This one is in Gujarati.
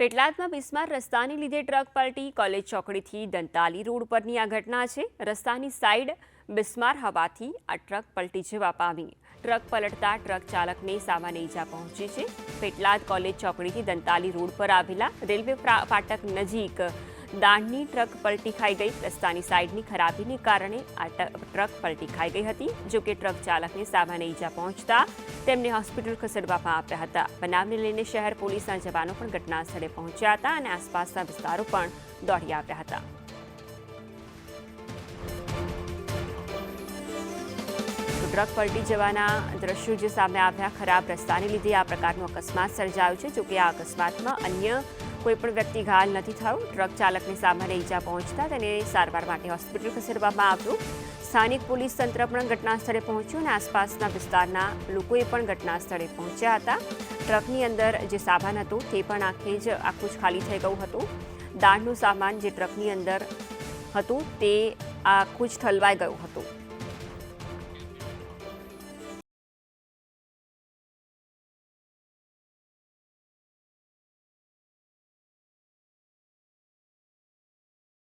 પેટલાદમાં બિસ્માર રસ્તાને લીધે ટ્રક પલટી કોલેજ ચોકડીથી દંતાલી રોડ પરની આ ઘટના છે. રસ્તાની સાઈડ બિસ્માર હવાથી આ ટ્રક પલટી જવા પામી. ટ્રક પલટતા ટ્રક ચાલકને સામાન્ય ઈજા પહોંચી છે. પેટલાદ કોલેજ ચોકડીથી દંતાલી રોડ પર આવેલા રેલવે ફાટક નજીક દાંડની ટ્રક પલટી ખાઈ ગઈ. રસ્તાની સાઈડની ખરાબીને કારણે આ ટ્રક પલટી ખાઈ ગઈ હતી. જો કે ટ્રક ચાલકને સામાન્ય ઈજા પહોંચતા તેમને હોસ્પિટલ ખસેડવામાં આવ્યા હતા. બનાવને લઈને શહેર પોલીસના જવાનો પણ ઘટના સ્થળે પહોંચ્યા હતા અને આસપાસના વિસ્તારો પણ દોડી આવ્યા હતા. ટ્રક પલટી જવાના દ્રશ્યો જે સામે આવ્યા, ખરાબ રસ્તાને લીધે આ પ્રકારનો અકસ્માત સર્જાયો છે. જોકે આ અકસ્માતમાં અન્ય કોઈ પણ વ્યક્તિ ઘાયલ નથી થયો ટ્રક ચાલકને સામાન્ય ઈજા પહોંચતા તેને સારવાર માટે હોસ્પિટલ ખસેડવામાં આવ્યું. સ્થાનિક પોલીસ તંત્ર પણ ઘટના સ્થળે પહોંચ્યું અને આસપાસના વિસ્તારના લોકોએ પણ ઘટના સ્થળે પહોંચ્યા હતા. ટ્રકની અંદર જે સામાન હતું તે પણ આખે જ આખું જ ખાલી થઈ ગયું હતું. દાળનું સામાન જે ટ્રકની અંદર હતું તે આખું જ ઠલવાઈ ગયું હતું.